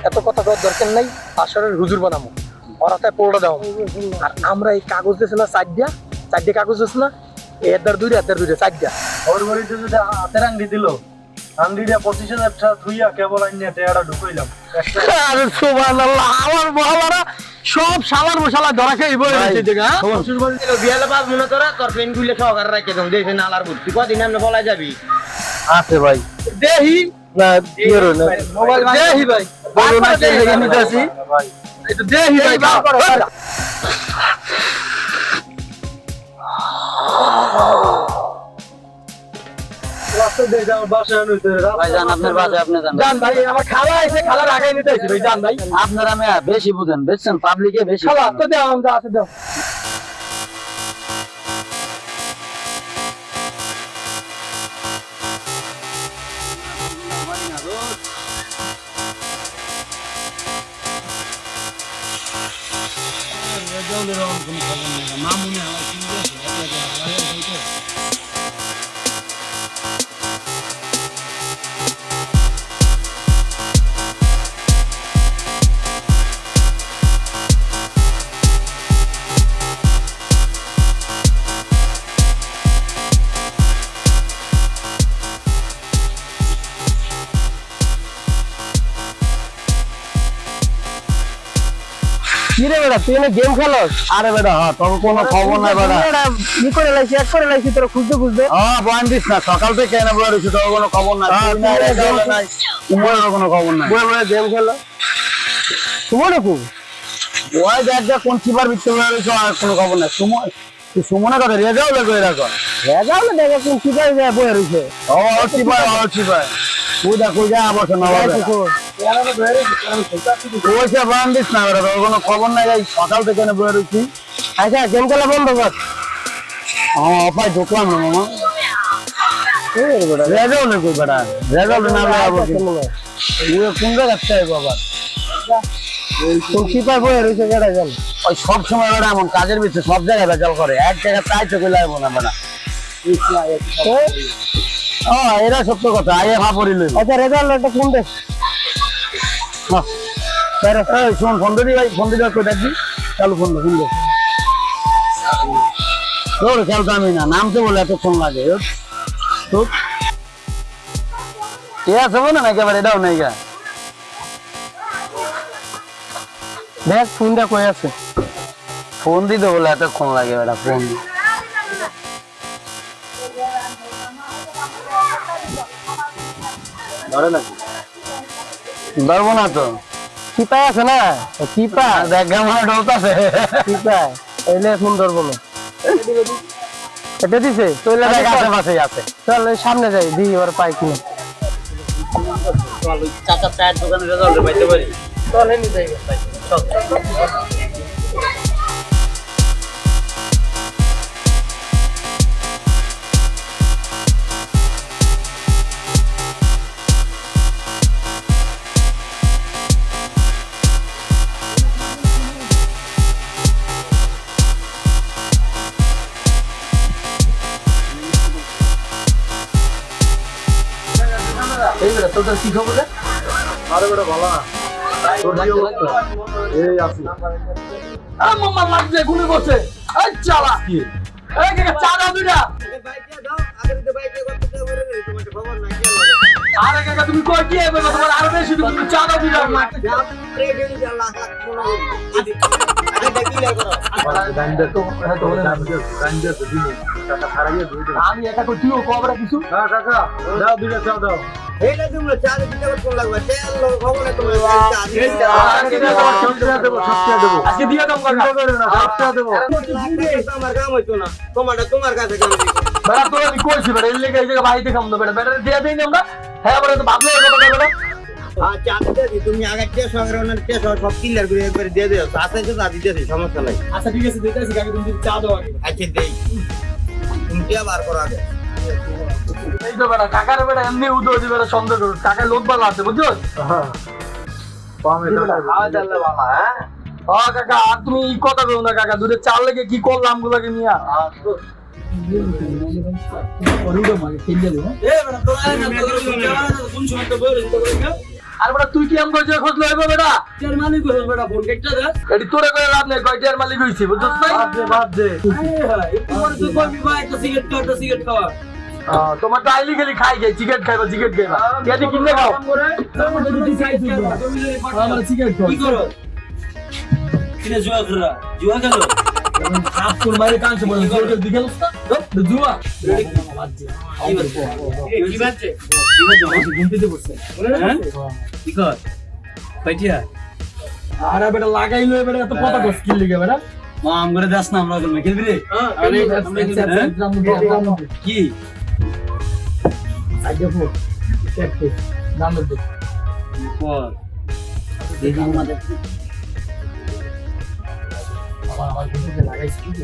এত কথা কর দরকার নাই আসরের হুজুর বানাবো ওরা তাই পোলটা দাও আর আমরা এই কাগজ দিয়েছে না চার দিয়া। চার দিয়া কাগজ দিয়েছে না এর দ্বার দুইটা এর দ্বার দুইটা চার দিয়া। ওর বাড়িতে যদি হাতের আংটি দিল পঁচিশ হাজার টাকা ধুইয়া কেবল আইনিয়া টেয়ারা ঢুকাইলাম। আরে সুবহানাল্লাহ আমার বহালারা সব শালার মশালা ধরা খেয়ে বই রয়েছে দেখা শ্বশুর বাড়ি বিয়ালে পাঁচ মনে তোরা তোর পেন গুলে সহকারে রাখে দেন দেশে নালার বুদ্ধি কদিন আমরা বলা যাবি? আছে ভাই। দেহি যান আপনার আছে ভাই আপনারা বেশি বুঝেন বুঝছেন? পাবলিকে বেশি বুঝেন। তো দাও। আমরা আছে দাও কি রে বেটা তুই না গেম খেলোস? আরে বেটা হ্যাঁ তোর কোনো খবর নাই বেটা। ই করে লাইছি এক করে লাইছি তোরা খুঁজতে খুঁজতে। হ্যাঁ বয়ান দিস না সকাল থেকে এনে বলে রয়েছে তোর কোনো খবর নাই। হ্যাঁ, উমরেরও কোনো খবর নাই। বয়ে বয়ে গেম খেলো। তোমার খুব ওই দেখ দেখ কোন চিপার ভিতরে বলে রয়েছে আর কোনো খবর নাই। সুমন তুই সুমনের কথা রেজাউল দেখো এরকম রেজাল না দেখে কোন কি করে যায় বয়ে রইছে ও ও চিপায় ও চিপায় যা আবার শোনা ওইসে বয়ান দিস না কোনো খবর নাই এই সকাল থেকে এনে বলে রয়েছি। আচ্ছা গেম খেলা বন্ধ কর। আমার অপায় ঢুকলাম না মামা। কই না লাগাবো ওই কোন জায়গায় চাই বাবা। কোন কি পায় বয়ে রইছে কেডা জান ওই সব সময় বেটা এমন কাজের ভিতরে সব জায়গায় ভেজাল করে। এক জায়গায় তাই চোখে লাগবো না বেটা। ও এরা সত্য কথা আগে আচ্ছা রেজাল্ট একটা ফোন দে এই শোন ফোন দিদি ভাই ফোন কই চালু ফোন দে ফোন দে তোর খেলতে আমি না নামতে বলে এত ফোন লাগে এটাও নেই গা। দেখ ফোনটা কই আছে? ফোন দিতে বলে এতক্ষণ লাগে বেটা ফোন। ধরে নাকি? ধরবো না তো। কি পায় আছে না? কি পায় দেখ আমার কি পায় এলে ফোন ধরবো না। এটা দিছে? চলে দেখ আশেপাশেই আছে। চল সামনে যাই দিই ওর পাই কিনা। চল, চাচার চায়ের দোকানে পাইতে পারি। চল যাই। এই বেটা তোর কি খবর রে? আরে বেটা ভালো না। তোর কি অবস্থা? এই আছি। আ মামা লাগছে গুলি করছে। এই চালা। কি? এই কে চা দুইটা? আরে কাকা তুমি কই কি হবে তোমার আরও বেশি তুমি চা দাও দুইটা। গান্ডে তো হ্যাঁ তো গান্ডে তো দিন টাকা ছাড়াইয়ে দুই দিন আমি একা তুইও কবরা কিছু? হ্যাঁ কাকা। দাও দুইটা চা দাও। আজকে দিয়ে দাও সবটা দেবো সবটা দেবো। আজকে দিয়ে চিন্তা করে না সবটা দেবো। তোমার কাছে কেন দিছি? বেটা তোর আমি কইছি বেটা এর লেগে এই জায়গা বাড়িতে না বেটা। বেটা দিয়ে দেই না আমরা। হ্যাঁ আমরা তো ভাবলো এই কথা বেটা আচ্ছা আমি দিয়েছি তুমি আগে টেস্ট ওনার টেস্ট সব ক্লিয়ার করে একবারে দিয়ে দিও। সাথে সাথে আমি দিয়েছি সমস্যা নাই। আচ্ছা ঠিক আছে দিতেছি কাকে তুমি চা দাও আগে। আচ্ছা দেই। তুমি বার করো আগে। এই তো বেটা কাকার বেটা এমনি উদো দি বেটা সন্দেহ করো। কাকা লোক ভালো আছে বুঝছ? হ্যাঁ। হ্যাঁ? হ্যাঁ কাকা আর তুমি এই কথা বলো না কাকা দূরে চাল লেগে কি করলাম গুলাকে নিয়ে? আর বেটা তুই কি আম বেটা? মালিক বেটা ফোন কেটে এটি তোরে করে লাভ নাই কয়টার মালিক হইছি বুঝছস বাদ দে তোমার ভাই একটা সিগারেট খাও সিগারেট খাওয়া। আহ, তোমার তো আইলি গেলি খাই গে চিকেন খাইবা চিকেন খাইবা। কেদি কিনলে খাও? আমার কি? আগে দেখি আমাদের আমার আমার লাগাইছি কি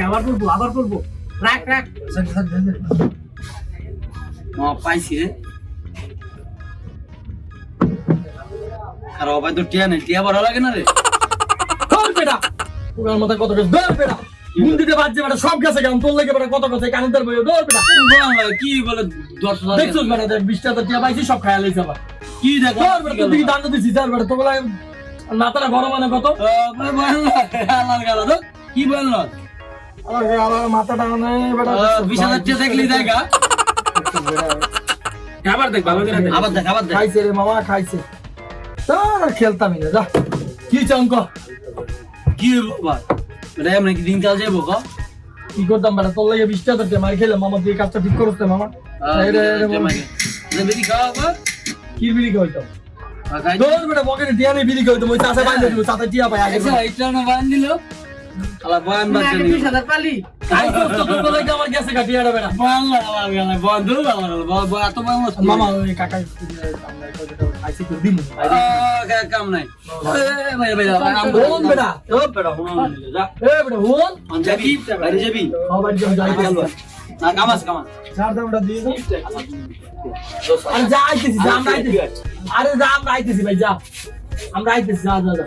আবার আবার রাখ রাখ। পাইছি রে। আর অবাই তো টিয়া নেই টিয়া ভালো লাগে না রে। বেটা। পুরার মাথা কত বেটা। গুনতে বাজছে বেটা সব গেছে কেমন? তোর লাগে বেটা কত কানের বই ধর বেটা। কি বলে দশ দেখছস বেটা দেখ 20 টাকা টিয়া পাইছি সব খায়া লইছে আবার। কি দেখ ধর বেটা তোর দিকে দান দিছি ধর বেটা তো বলে মাথাটা গরম মানে কত? আল্লাহর গালা তো কি বলল? আমার আমার মাথাটা মানে বেটা বিশ হাজার টিয়া দেখলি দেখা আবার দেখ ভালো করে আবার দেখ আবার দেখ। খাইছে রে মামা খাইছে। তার খেলতামই না যা। কি চঙ্ক? কি বাবা এটা আমরা কি দিনকাল যাব ক কি করতাম বেটা? তোর লাগে বিশ টাকা মার খেলে মামা তুই এই কাজটা ঠিক করতে মামা। বেশি খাওয়া আবার কি বিড়ি তোর বেটা পকেটে টিয়া নেই বিড়ি খাওয়াইতাম ওই চাষে বাইরে দিল চাষে টিয়া পাই আগে আচ্ছা এটা না বান দিল? আমার আরে যা আইতেছি ভাই যা। আমরা আইতেছি যা যা যা।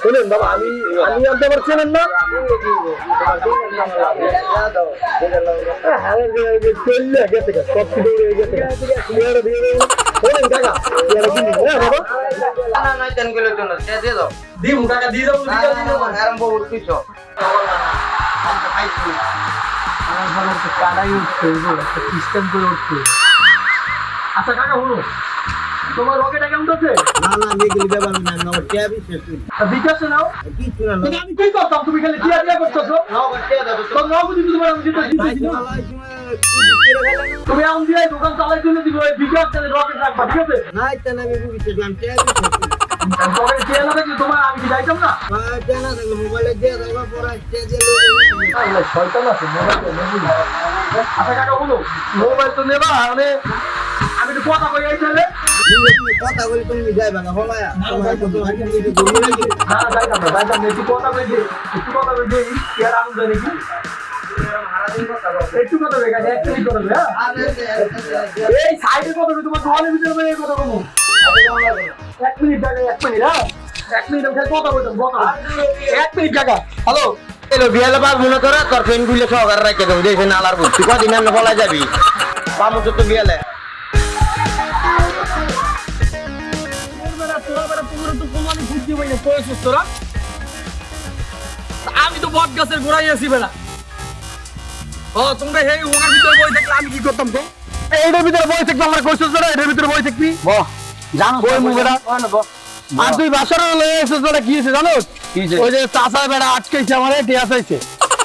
শুনেন বাবা আমি আমি আনতে পারছিলেন না? হ্যাঁ চললে গেছে সব কিছু গেছে দিয়ে। শোনেন কাকা হ্যাঁ বাবা না না তুমি কইলে তুমি দিয়ে দাও দিমু কাকা দিয়ে না না না আরম্ভ উঠছিস কানাই উঠছে সিস্টেম করে উঠছে আচ্ছা কাকা বলো তোমার রকেটটা কেমন আছে? না না গেলে ব্যাপার না আমার বিকাশে নাও। কিছু না আমি কি করতাম? তুমি খালি টিয়া টিয়া করতেছো। টিয়া দাও নগদ দিতে তোমার আমি যেটা। তুমি এখন দিয়ে দোকান চালাই ওই বিকাশ তাহলে রকেট রাখবা ঠিক আছে? না এটা না আমি আমি টিয়া বিশেষ রকেট টিয়া না থাকলে তোমার আমি কি যাইতাম না? টিয়া না থাকলে মোবাইলে দিয়ে দাও পরে টিয়া দিয়ে আল্লাহ, শয়তান আছে মোবাইল তো। আচ্ছা কাকা বলো। মোবাইল তো নেবা মানে আমি তো কথা কই তাহলে হ্যাঁ হ্যাঁ বিয়ালে মনে করে তোর ফ্রেন্ডগুলো সহকারে রাখতে দেবো দেখে নালার বুঝছি কদিন বলা যাবি পামু তো বিয়ালে আমি তো বট গাছের আছি বেড়া। ও তোমরা ওখানে ভিতরে বই থাকলে আমি কি করতাম তো এইটার ভিতরে বই থাকবে আমার কইছস এটার ভিতরে বই থাকবি? বাহ জানো বই মু বেড়া আর তুই বাসার লয়ে এসেছিস কি হয়েছে জানো? ওই যে চাষা বেড়া আটকাইছে আমার টিয়া চাইছে।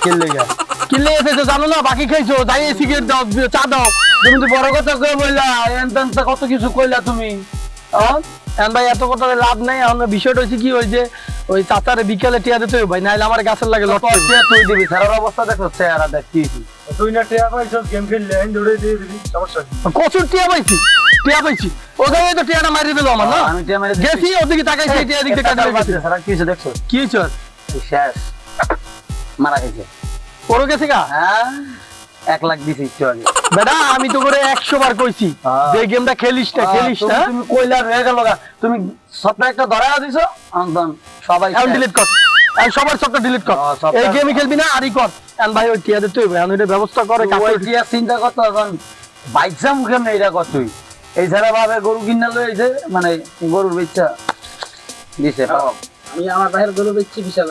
কিনলে গা কিনলে এসেছ জানো না? বাকি খাইছো যাই সিগারেট দাও চা দাও। তুমি তো বড় কথা কই বললা এন তেন তো কত কিছু কইলা তুমি। হ্যাঁ? এখন ভাই এত কথা লাভ নাই এখন বিষয়টা হচ্ছে কি ওই যে ওই চাচারে বিকেলে টিয়া দিতে ভাই নাইলে আমার গাছের লাগে লট টিয়া তুই দিবি অবস্থা দেখো চেহারা দেখ কি তুই না টিয়া গেম খেললে দৌড়ে দিয়ে দিবি সমস্যা কচুর টিয়া পাইছি টিয়া পাইছি। ও জায়গায় তো টিয়াটা মারি দিল আমার না? আমি টিয়া মেরে গেছি ওদিকে তাকাইছি টিয়া দিক কাটা কি হয়েছে দেখছ? কি হয়েছে? শেষ। মারা গেছে। ওরও গেছে গা? হ্যাঁ। এক লাখ দিছি একটু আগে। বেটা আমি তো করে একশো বার কইছি। হ্যাঁ। যে গেমটা খেলিস না খেলিস না তুমি কইলা হয়ে গেল তুমি সবটা একটা ধরা দিছো? সবাই এখন ডিলিট কর। এখন সবার সবটা ডিলিট কর। হ্যাঁ, এই গেমই খেলবি না আরই কর। ভাই ওই টিয়া দিতে হইবে এখন ওইটা ব্যবস্থা করে তুই ওই টিয়া চিন্তা করতো এখন মুখে নেই এটা কর তুই। এই ছাড়া ভাবে গরু কিনা লইছে মানে গরুর বাচ্চা দিছে। আমি আমার বাইরের গরু বেচছি বিশাল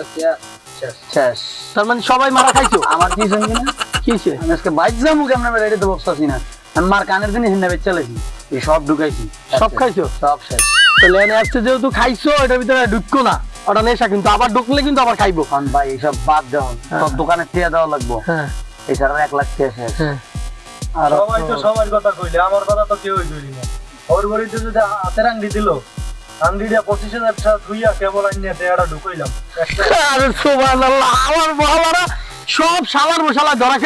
শেষ। তার মানে সবাই মারা খাইছো? আমার কি শুনবি না? কি হয়েছে আমি আজকে বাইকসা মুখে আমরা রেডি তো বসতাছি না। আমি মার কানের দিনে হিন্না বেচ চালাইছি। এই সব ঢুকাইছি। সব খাইছো? সব শেষ। তাহলে এনে আসছে যেহেতু খাইছো এটার ভিতরে ঢুকো না। ওটা নেশা কিন্তু আবার ঢুকলে কিন্তু আবার খাইবো। এখন ভাই এইসব বাদ দেওয়া সব দোকানে টিয়া দেওয়া লাগবো। হ্যাঁ। এই ছাড়া এক লাখ টিয়া শেষ। হ্যাঁ। আর সবাই তো সবার কথা কইলে আমার কথা তো কেউই কইলি না। ওর বাড়িতে যদি হাতের আংটি দিল আংটিটা পঁচিশ হাজার টাকা ধুইয়া কেবল আনিয়া টেয়াটা ঢুকাইলাম। আরে সুবহানাল্লাহ আমার বাবারা সব শালার মশালা ধরা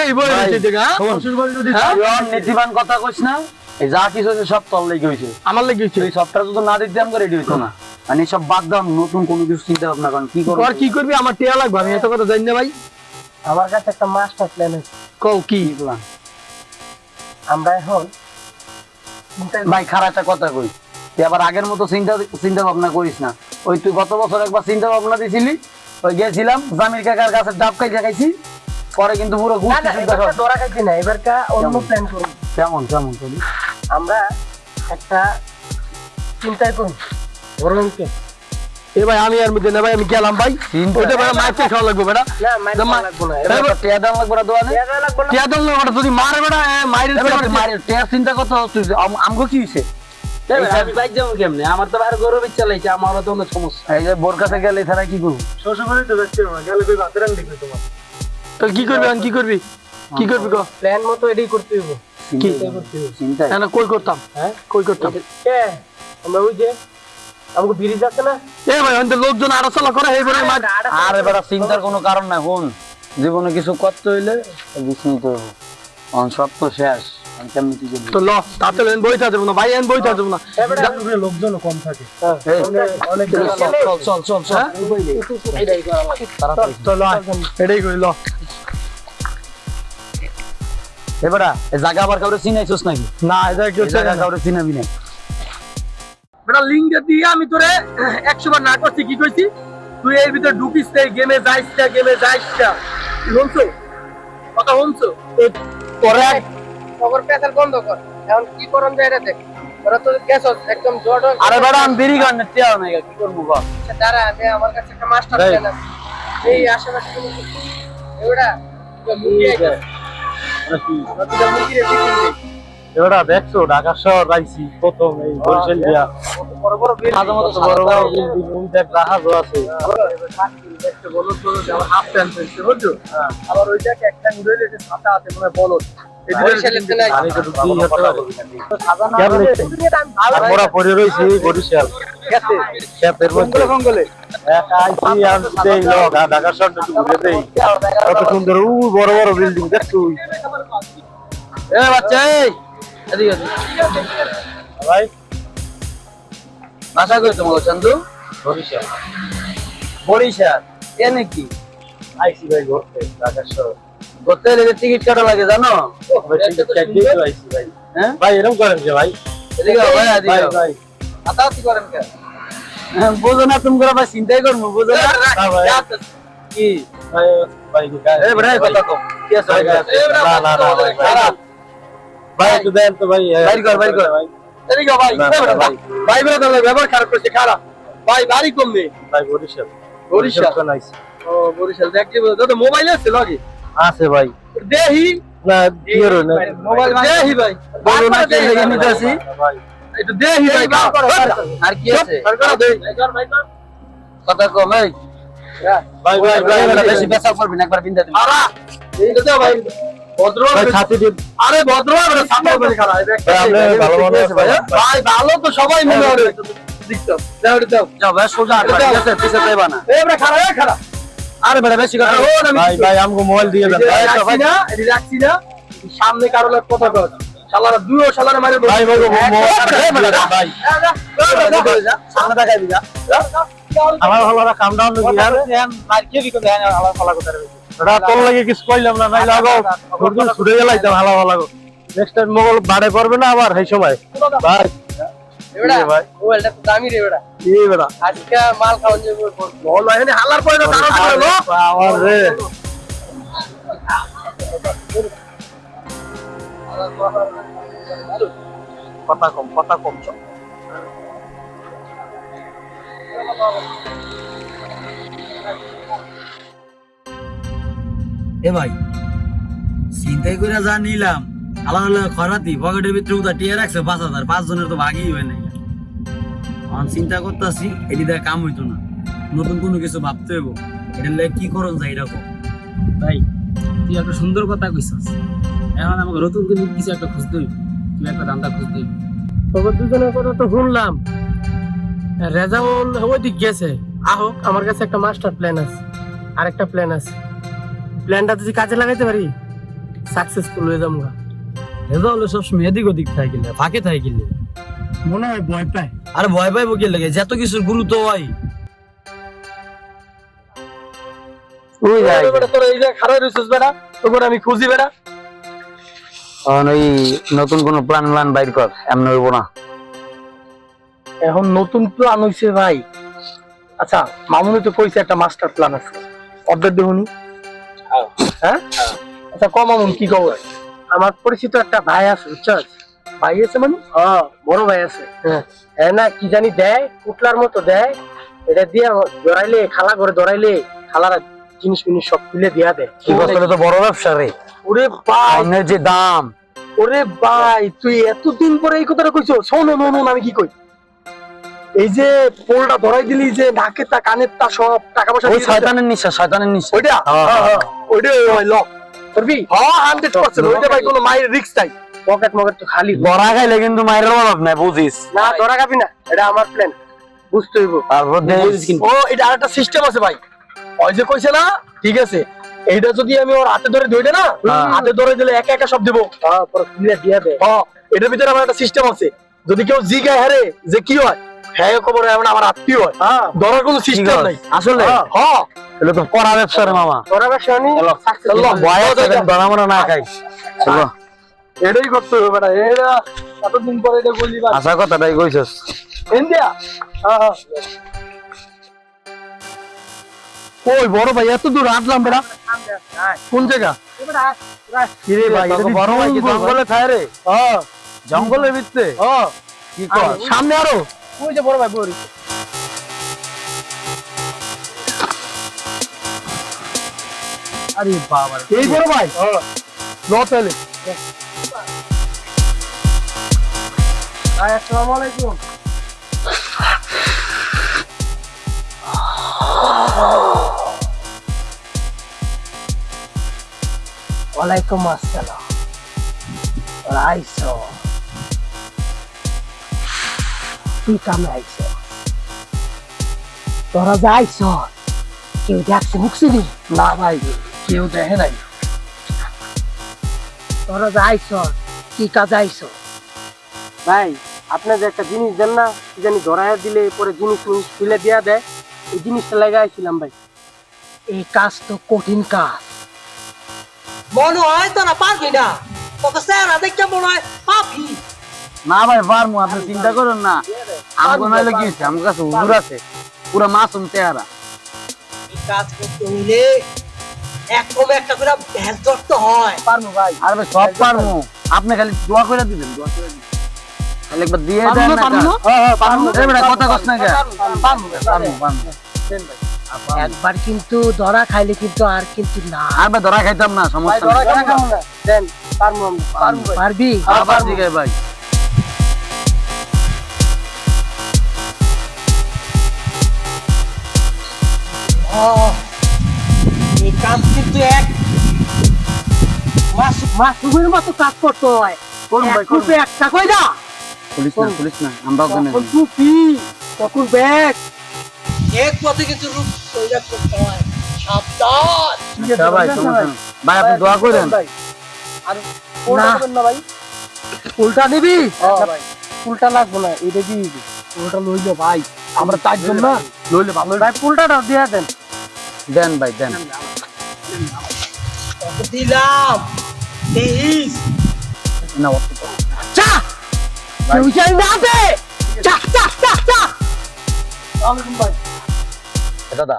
যদি হ্যাঁ? ওর নীতিবান কথা কইস না। এই যা কিছু হয়েছে সব তল লেগে হয়েছে। আমার লেগে হয়েছে। তুই সবটা যদি না দিতে আমাকে রেডি হইতো না। মানে সব বাদ দাও নতুন কোনো কিছু চিন্তা ভাবনা করেন কি করব? আর কি করবি? আমার টিয়া লাগবে আমি এত কথা জানি না ভাই। আমার কাছে একটা মাস্টার প্ল্যান আছে। কও কি? কি plan? আমরা এখন ভাই খারাপ একটা কথা কই। তুই আবার আগের মতো চিন্তা চিন্তা ভাবনা করিস না। ওই তুই গত বছর একবার চিন্তা ভাবনা দিছিলি ওই গেছিলাম জামির কাকার কাছে ডাব খাই খাইছি পরে কিন্তু পুরো চিন্তা কর ধরা খাইছি না এবারটা অন্য প্ল্যান করুন কেমন কেমন করি আমরা একটা চিন্তায় করুন বরংকে এ ভাই আমি আর মধ্যে না ভাই আমি গেলাম ভাই। চিন্তা- ওইটা ভাই মাইর থেকে খাওয়া লাগবে বেটা। না মাইর না, মা- লাগবো না এবার একটা টিয়া দেওয়া লাগবে না দোয়ানে এবার লাগবো না। ওটা যদি মারে বেটা মাইরে এবার টিয়া চিন্তা করতে তুই আমগো কি হইছে? আমি বাইক যাব কেমনে? আমার তো বাইরে গরু বেচ চালাইছে আমারও তো অনেক সমস্যা। এই যে বোর কাছে গেলে এছাড়া কি করব? শ্বশুর বাড়ি তো যাচ্ছি না গেলে কই হাতের আংটি কই তোমার তো কি করবি কি করবি? কি করবি কো? প্ল্যান মতো এটাই করতে হইব কি? চিন্তা না কই করতাম? হ্যাঁ? কই করতাম? কে? আমরা ওই যে আমাকে ব্রিজ আছে না? এ ভাই অন্তর লোকজন আড়াচলা করে এই বলে আর চিন্তার কোনো কারণ নাই হন জীবনে কিছু করতে হইলে বিস্মিত হইব অন সব তো শেষ। তো ল তাতে বইতে যাব না ভাই এন যাব না। উপরে লোকজন কম থাকে। অনেক চল চল চল চল হ্যাঁ? এটাই করা। চল আয়। এটাই কই ল। এবারা এই জায়গা আবার কাউরে চিনাইছস নাকি? না এটা কেউ এই জায়গা কাউরে চিনাবি না বেটা লিঙ্ক দিয়ে আমি তোরে একশো বার না করছি কি কইছি তুই এর ভিতরে ঢুকিস না গেমে যাইস না গেমে যাইস না। কি শুনছো কথা শুনছো পরে খবর পেছাল বন্ধ কর। এখন কি করন যায় এটা দেখ ওরা তো গেছ একদম জড় আরে বেটা আমি দেরি করেন না টিয়া নাই কি করব গো দাঁড়া আমি আমার কাছে একটা মাস্টার প্ল্যান আছে এই আশেপাশে কোনো মুরগি আছে মুরগি এবারে দেখছ ঢাকা শহর আইছি প্রথম এই বরিশাল দিয়া বড় বড় বিল মাঝে মতো বড় বড় বিল্ডিং। দেখ জাহাজও আছে। হাফ প্যান্ট পরছে বুঝছ? আবার ওই জায়গায় একটা ছাতা আছে মনে হয় আমরা বরিশাল। গেছে ক্ষেতের মধ্যে। জঙ্গলে একা আইছি আর দেই লোক আর ঢাকা শহরটা ঘুরে দেই। কত সুন্দর উ বড় বড় বিল্ডিং দেখ তুই। এ বাচ্চা এই। এদিকে এদিকে। ভাই। ভাষা কই তোমার চন্দু? বরিশাল। বরিশাল। এ নাকি? আইছি ভাই ঘুরতে ঢাকা শহর। ঘুরতে গেলে টিকিট কাটা লাগে জানো? ভাই টিকিট কেটে তো আইছি ভাই। হ্যাঁ? ভাই এরকম করেন যে ভাই। এদিকে ভাই ভাই এদিকে ভাই হাতাহাতি করেন কেন? হ্যাঁ, বুঝো না তুমি ভাই চিন্তাই করব বুঝো না। ভাই। কি? ভাই ভাই এ বড় কথা কম। কি আছে ভাই, ভাই? ভাই, না, না, না, ভাই, ভাই। খারাপ। ভাই দেন তো ভাই বাইর কর, বাইর কর। ভাই না, ভাই। ভাই বেটা ব্যবহার খারাপ করছে খারাপ। ভাই বাড়ি কম নেই। ভাই বরিশাল। বরিশাল? ও বরিশাল দেখ কি বলতো মোবাইল আছে লগে আছে ভাই। দেহি? না দিয়ে রই না মোবাইল দেহি ভাই। বলো না কে লেগে নিতে আসি? ভাই একটু দেহি ভাই আর কি আছে? কথা কম এই। ভাই ভাই ভাই বেশি পেশা করবি না একবার বিন্দা দিবি। আরা এইটা দাও ভাই। ভদ্র ছাতি দিন আরে ভদ্র করে ভাই, ভালো মনে আছে ভাই। ভাই ভালো তো সবাই মনে দাও দাও যাও ভাই সোজা আট ঠিক আছে পিছে যাইবা না। আরে বেটা বেশি কথা ভাই ভাই আমগো মোবাইল দিয়ে দেন। যে ভাই না, রাখছি না, সামনে কারও লোক কথা কর শালারা দুইও শালারা মারে ভাই ভাই ভাই সামনে দেখাই আমার ভালো কাম ডাউন নাকি আর মার কে বিকো দেন আলাদা ফলা কথা রয়েছে এটা তোর লাগে কিছু কইলাম না নাই লাগো ঘুরঘুর ছুটে গেলাইতাম ভালো ভালো লাগো নেক্সট টাইম মোবাইল বাড়ে করবে না আবার এই সময়। ভাই হালার পরে কথা কম কথা কম চল। এ ভাই চিন্তাই করে যা নিলাম। আলাদা আল্লাহ খরাতি পকেটের ভিতরে উদা টিয়া রাখছে পাঁচ হাজার পাঁচ জনের তো ভাগই হয় নাই। এখন চিন্তা করতেছি এটি দেখ কাম হইতো না। নতুন কোনো কিছু ভাবতে হইব। এটা লেগে কি করন যায় এরকম? ভাই তুই একটা সুন্দর কথা কইছস। এখন আমাকে নতুন করে কিছু একটা খুঁজতে হইব। তুই একটা দান্দা খুঁজতে হইব। তবে দুজনের কথা তো শুনলাম। রেজাউল ওইদিক গেছে। আহোক আমার কাছে একটা মাস্টার প্ল্যান আছে। আরেকটা প্ল্যান আছে। প্ল্যানটা যদি কাজে লাগাইতে পারি সাকসেসফুল হয়ে যাব রেজা হলে সবসময় এদিক ওদিক থাকিলে ফাঁকে থাকিলে। মনে হয় ভয় পায়। আরে ভয় পাইব কি লাগে? যত কিছুর গুরুত্ব হয়। ওই যাই তোর এই যে খারাপ রইছিস বেটা তোর আমি খুঁজি ওই নতুন কোন প্ল্যান প্ল্যান বাইর কর এমন হইব না। এখন নতুন প্ল্যান হইছে ভাই। আচ্ছা মামুনি তো কইছে একটা মাস্টার প্ল্যান আছে। অর্ধেক দেহুনি? হ্যাঁ? আচ্ছা ক মামুন কি খবর? আমার পরিচিত একটা ভাই আছে বুঝছস? ভাই আছে মানে হ্যাঁ বড় ভাই আছে। হ্যাঁ। না কি জানি দেয় কুটলার মতো দেয়। এটা দিয়ে ধরাইলে খালা করে ধরাইলে খালারা জিনিস মিনিস সব তুলে দিয়া দেয়। বছরে তো বড় ব্যবসা রে। ওরে ভাই। যে দাম। ওরে ভাই তুই এতদিন পরে এই কথাটা কইছো? শোন শোন শোন আমি কি কই? এই যে পোলটা ধরাই দিলি যে নাকের তা কানের তা সব টাকা পয়সা ওই। শয়তানের নিঃশ্বাস শয়তানের নিঃশ্বাস ওইটা? হ্যাঁ, হ্যাঁ, ওইটা ল। করবি হ্যাঁ হান্ড্রেড পার্সেন্ট ওইটা ভাই কোনো মায়ের রিক্স নাই। পকেট মকেট তো খালি বড়া খাইলে কিন্তু মায়ের অভাব নাই বুঝিস? না ধরা খাবি না এটা আমার প্ল্যান বুঝতে হইব। তারপর ও এটা আরেকটা সিস্টেম আছে ভাই। ওই যে কইছে না ঠিক আছে এইটা যদি আমি ওর হাতে ধরে ধরে না হ্যাঁ। হাতে ধরে দিলে একা একা সব দেবো। পরে খুলে দিয়ে দে। হ্যাঁ এটার ভিতরে আমার একটা সিস্টেম আছে। যদি কেউ জিগায় হারে যে কি হয়? হ্যাঁ খবর হয় মানে আমার আত্মীয় হয়। ধরার কোনো সিস্টেম নাই। আসলে? হ্যাঁ। এটা তো করা ব্যবসা রে মামা। ধরা ব্যবসা নি ধরা মনে খাই চলো এটাই করতে হবে বেটা এটা এতদিন পরে এটা বললি বা আশা কথাটাই কইছস। ইন্ডিয়া? হ্যাঁ হ্যাঁ। ওই বড় ভাই এত দূর হাঁটলাম বেড়া কোন জায়গা? কিরে ভাই বড় ভাই কি জঙ্গলে খায় রে? হ্যাঁ। জঙ্গলের ভিতরে? হ্যাঁ। কি কর? সামনে আরও? ওই যে বড় ভাই বড়ি আরে বাবা এই বড় ভাই। ল তাহলে। আসসালামু আলাইকুম। ওয়ালাইকুম আসসালাম। আইসো তুই কামে আইসো। তোরা যে আইসো কেউ দেখছে মুখছিলি না ভাই কেউ দেখে নাই। তোরা যে আইসো কি কাজে আইসো? ভাই আপনার যে একটা জিনিস দেন না কি জানি ধরাইয়া দিলে পরে জিনিস মিনিস তুলে দেয়া দেয়। এই জিনিসটা লাগা আইছিলাম ভাই। এই কাজ তো কঠিন কাজ। মনে হয় তোরা পারবি না। তোকে স্যার দেখে মনে হয় পাবি না ভাই পারমু আপনি চিন্তা করেন না। আমাকে নাইলে কি হইছে? আমার কাছে হুজুর আছে পুরা মাসুম চেহারা। এই কাজ করতে হইলে এক কমে একটা করে ভ্যাস ধরতে হয়। পারব ভাই আর ভাই সব পারমু। আপনি খালি দোয়া করে দিবেন দোয়া করে দিবেন। খালি একবার দিয়ে দেন না, না পারব না? হ্যাঁ হ্যাঁ পারমু এই বেটা কথা কস না কে। পারব পারমু পারমু একবার কিন্তু ধরা খাইলে কিন্তু আর কিন্তু না। আর ধরা খাইতাম না সমস্যা পারব পারব। ভাই। পারবি? আবার দিকে ভাই। এই কাজ কিন্তু এক মাস মাসুমের মতো কাজ করতে হয়। করুন ভাই এক পুলিশ না পুলিশ না আমরাও কেন তখন টুপি তখন ব্যাগ। এক পথে কিন্তু রূপ তৈরি করতে হয়। সাবধান। ভাই সমস্যা নেই। ভাই আপনি দোয়া করেন। ভাই আর না। করবেন না ভাই? উল্টা নিবি ভাই। উল্টা লাগবো না এটা দিয়ে দিবি। উল্টা লইলো ভাই। আমরা চারজন না লইলে ভালো ভাই উল্টাটা দিয়ে দেন। দেন ভাই দেন। দিলাম। তেইশ। না চা কেউ চাই না দে চা চা চা চা দাদা,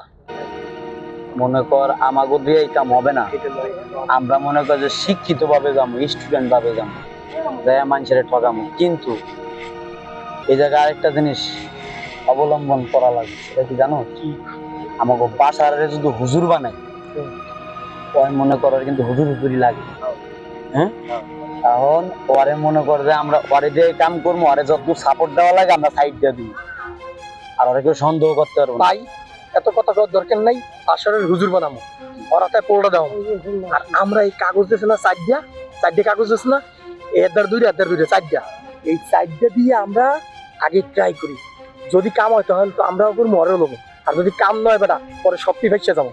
মনে কর আমাগো দিয়ে এই কাম হবে না। আমরা মনে কর যে শিক্ষিত ভাবে যাব স্টুডেন্ট ভাবে যাব যাই মানুষের ঠকামো কিন্তু এই জায়গায় আরেকটা জিনিস অবলম্বন করা লাগে সেটা কি জানো? আমাকে বাসার যদি হুজুর বানায় মনে করার কিন্তু হুজুর হুজুরি লাগে। হ্যাঁ? এখন ওরে মনে কর যে আমরা ওরে দিয়ে কাম করব ওরে যত সাপোর্ট দেওয়া লাগে আমরা সাইড দিয়ে দিই আর ওরা কেউ সন্দেহ করতে পারব না। ভাই এত কথা কওয়ার দরকার নাই আসরের হুজুর বানামো। ওরা তাই পোলটা দাও। আর আমরা এই কাগজ দিয়েছে না চারটা চারটে কাগজ দিয়েছে না? এদার দুইটা এদার দুইটা দিয়া। এই চারটা দিয়ে আমরা আগে ট্রাই করি। যদি কাম হয় তাহলে তো আমরাও করব মরে লোক আর যদি কাম নয় বেটা পরে সবটি ভেসে যাব।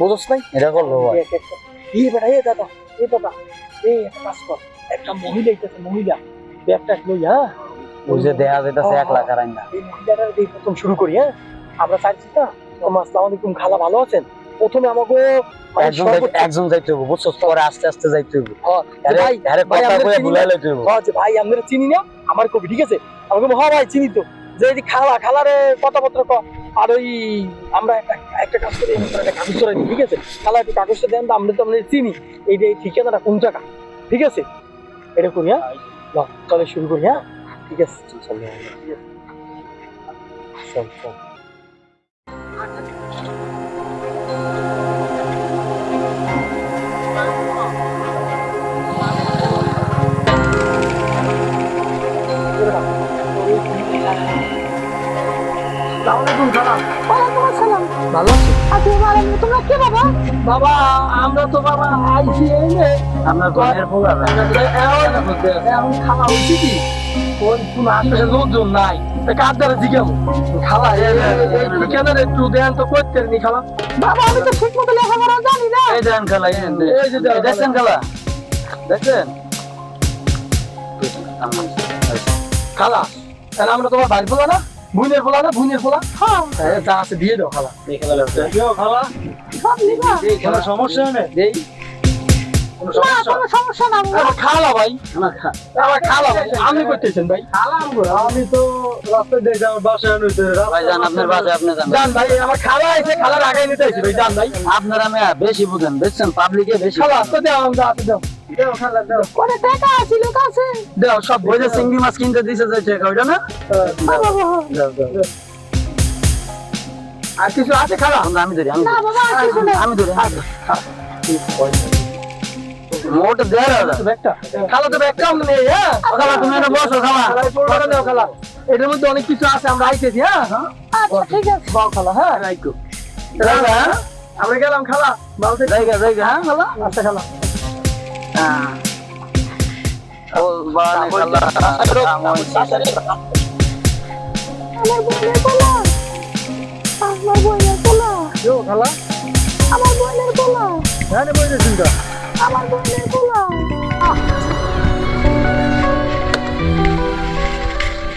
বুঝছ নাই? এটা করব ভাই। এ বেটা এ দাদা এ দাদা এই একটা কাজ কর। একটা মহিলা এইটাছে মহিলা। ব্যাগটা লই হ্যাঁ? ওই যে দেয়া যেতেছে এক লাখ আড়াই না এই মহিলাটার দিয়ে প্রথম শুরু করি হ্যাঁ? আমরা চাইছি না তোমার আসসালামু আলাইকুম খালা ভালো আছেন? প্রথমে আমাকে মানে একজন একজন যাইতে হইব বুঝছ? পরে আস্তে আস্তে যাইতে হইব। হ্যাঁ, ভাই আরে কথা ভুলাই না? লইতে হইব। হ্যাঁ, ভাই আমরা চিনি না? আমার কবি ঠিক আছে? আমাকে হ্যাঁ ভাই চিনি তো। যে এই খালা খালারে কথাপত্র ক। আর ওই আমরা একটা একটা কাজ করি একটা কাগজ করে ঠিক আছে? খালা একটু কাগজটা দেন তো আমরা তো আমরা চিনি। এই যে ঠিকানাটা কোন জায়গা? ঠিক আছে? এটা করি হ্যাঁ নাও, তাহলে শুরু করি হ্যাঁ ঠিক আছে চল চল ভালো আছো? তোমরা কে বাবা? বাবা আমরা তো বাবা আইছি এই নে আমরা গনের ফুল এখন খালা হচ্ছে কি? ওই কোন আশেপাশে লোকজন নাই। তা কার দ্বারা জিজ্ঞাম খালা ঠিকানার একটু দেন তো করতে নি খালা। বাবা আমি তো ঠিক মতো লেখাপড়া জানি না। এই দেন খালা এই যে দেখছেন খালা? দেখছেন? খালা তাহলে আমরা তোমার বাড়ি পোলা না? বুনের পোলা না বুনের পোলা হ্যাঁ। হ্যাঁ, যা আছে দিয়ে দাও খালা। কোনো সমস্যা নেই। দেই। সমস্যা? না খালা ভাই। খালা ভাই। করতেছেন ভাই? আমি তো রাস্তায় দেখে আমার বাসায় আনুছে ভাই যান আপনার বাসায় আপনি যান। জান ভাই আমার খালা আছে খালার আগায় নিতে আইছি ভাই জান ভাই। আপনার আমি বেশি বুঝেন বুঝছেন? পাবলিকে বেশি খালা তো দাও দাও। দাও খালা দাও। টাকা আছে লোক দাও সব ওই চিংড়ি মাছ কিনতে দিছে যে টাকা ওইটা না? বাবা বাবা। দাও, দাও। আর কিছু আছে খালা? আমরা আমি ধরি আমি না ধরি। বাবা আর কিছু না আমি ধরি মোট দেড় হাজার। খালা তো ব্যাগটা আমরা নেই হ্যাঁ? খালা তুমি এটা বসো খালা। খালা দাও খালা। এটার মধ্যে অনেক কিছু আছে আমরা আইতেছি হ্যাঁ? আচ্ছা ঠিক আছে। বাও খালা হ্যাঁ? রাইকো। হ্যাঁ? আমরা গেলাম খালা। জায়গা জায়গা হ্যাঁ খালা? আচ্ছা খালা। আমার আমার বোনের পোলা আমার বোনের পোলা হ্যাঁ বইতে চিন্তা আমার বোনের পোলা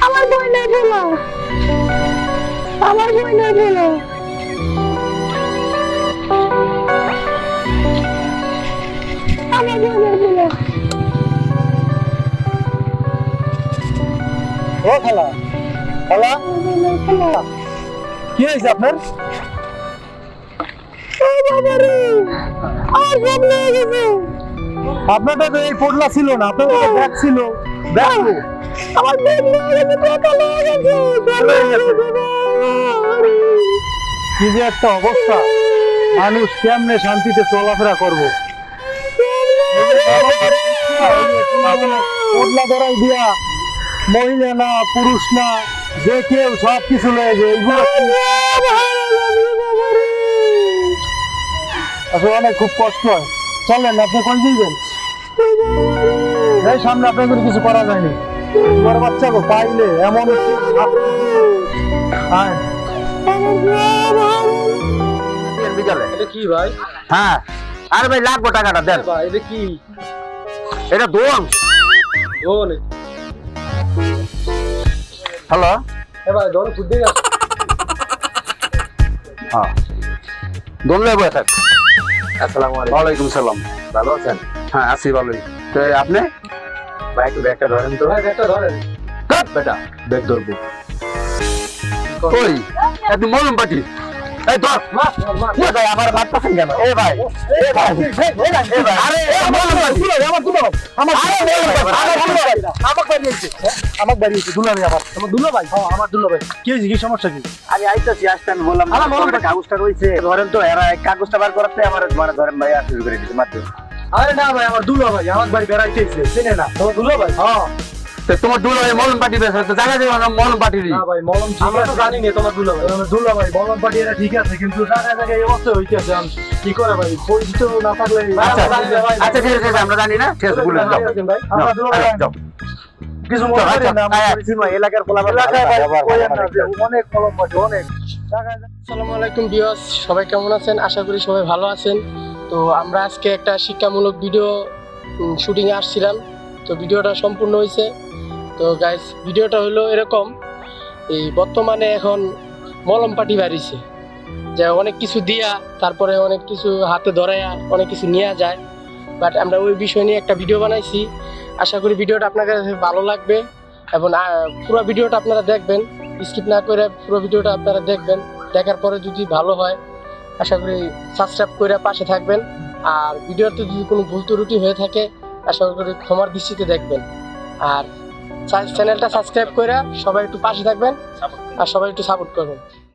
আমার বোনের পোলা আমার বোনের পোলা আমার বোনের ও খালা। কি হয়েছে আপনার? আপনারটা তো এই পোটলা ছিল না আপনার তো ব্যাগ ছিল। ব্যাগ আমার ব্যাগ নিয়ে গেছে টাকা নিয়ে গেছে। সব নিয়ে গেছে। বাবা। কি যে একটা অবস্থা। মানুষ কেমনে শান্তিতে চলাফেরা করব? পোটলা ধরাই দিয়া মহিলা না পুরুষ না যে কেউ সব কিছু লয়ে যায় এইগুলো আসলে অনেক খুব কষ্ট হয়। চলেন আপনি কোন যাইবেন? এই সামনে আপনাদের কিছু করা যায়নি। তোমার বাচ্চা গো পাইলে এমন হ্যাঁ বিকালে এটা কি ভাই? হ্যাঁ। আরে ভাই লাগবো টাকাটা দেন। এটা কি? এটা দোন। দোন? হ্যালো এ ভাই দোন ফুট গেছে হ্যাঁ। দোনলে বয়ে থাক। আসসালামু আলাইকুম। ওয়ালাইকুম সালাম। ভালো আছেন? হ্যাঁ আছি ভালোই। তো আপনি? ভাই একটু ব্যাগটা ধরেন তো। ভাই ব্যাগটা ধরেন। কাট বেটা ব্যাগ ধরবো। ওই এত মলম পাটি এই ধর এ ভাই আমার ভাত পাচ্ছেন কেন? এ ভাই এ ভাই এ ভাই আরে এ মলম আমার দুলো আমার আরে মলম আমার দুলো ভাই আমাকে বাড়িয়েছে আমাকে বাড়িয়েছে দুলো ভাই আমার আমার দুলো ভাই হ্যাঁ আমার দুলো ভাই কি হয়েছে কি সমস্যা কি? আমি আইতাছি আসতে আমি বললাম মলম কাগজটা রয়েছে। ধরেন তো এরা কাগজটা বার করাতে আমার মানে ধরেন ভাই আর করে দিতে মাত্র। আরে না ভাই আমার দুলো ভাই আমার বাড়ি বেড়াইতে এসে চেনে না? তোমার দুলো ভাই হ্যাঁ। তোমার দুলো ভাই মলম পাটি বেশ তো জায়গা দেবো না মলম পাটি না ভাই মলম আমরা তো জানি না তোমার দুলো ভাই আমার ভাই মলম পাটি এটা ঠিক আছে কিন্তু জায়গায় এই অবস্থা হইতেছে আমি কি করে ভাই? পরিচিত না থাকলে আচ্ছা আচ্ছা ঠিক আছে আমরা জানি না। ঠিক আছে বলে দাও ভাই। আমরা দুলো ভাই যাও। কিছু মনে আচ্ছা, করেন না আমরা আচ্ছা। এলাকার অনেক পাটি অনেক। আসসালামু আলাইকুম বিয়স সবাই কেমন আছেন? আশা করি সবাই ভালো আছেন। তো আমরা আজকে একটা শিক্ষামূলক ভিডিও শুটিংয়ে আসছিলাম। তো ভিডিওটা সম্পূর্ণ হয়েছে তো গাইস ভিডিওটা হলো এরকম, এই বর্তমানে এখন মলম পাটি বাড়িছে। যে অনেক কিছু দিয়া, তারপরে অনেক কিছু হাতে ধরাইয়া অনেক কিছু নেওয়া যায়। বাট আমরা ওই বিষয় নিয়ে একটা ভিডিও বানাইছি। আশা করি ভিডিওটা আপনার কাছে ভালো লাগবে এবং পুরো ভিডিওটা আপনারা দেখবেন। স্কিপ না করে পুরো ভিডিওটা আপনারা দেখবেন। দেখার পরে যদি ভালো হয়, আশা করি সাবস্ক্রাইব করে পাশে থাকবেন। আর ভিডিওতে যদি কোনো ভুল ত্রুটি হয়ে থাকে আশা করি ক্ষমার দৃষ্টিতে দেখবেন। আর চ্যানেলটা সাবস্ক্রাইব করে সবাই একটু পাশে থাকবেন আর সবাই একটু সাপোর্ট করবেন।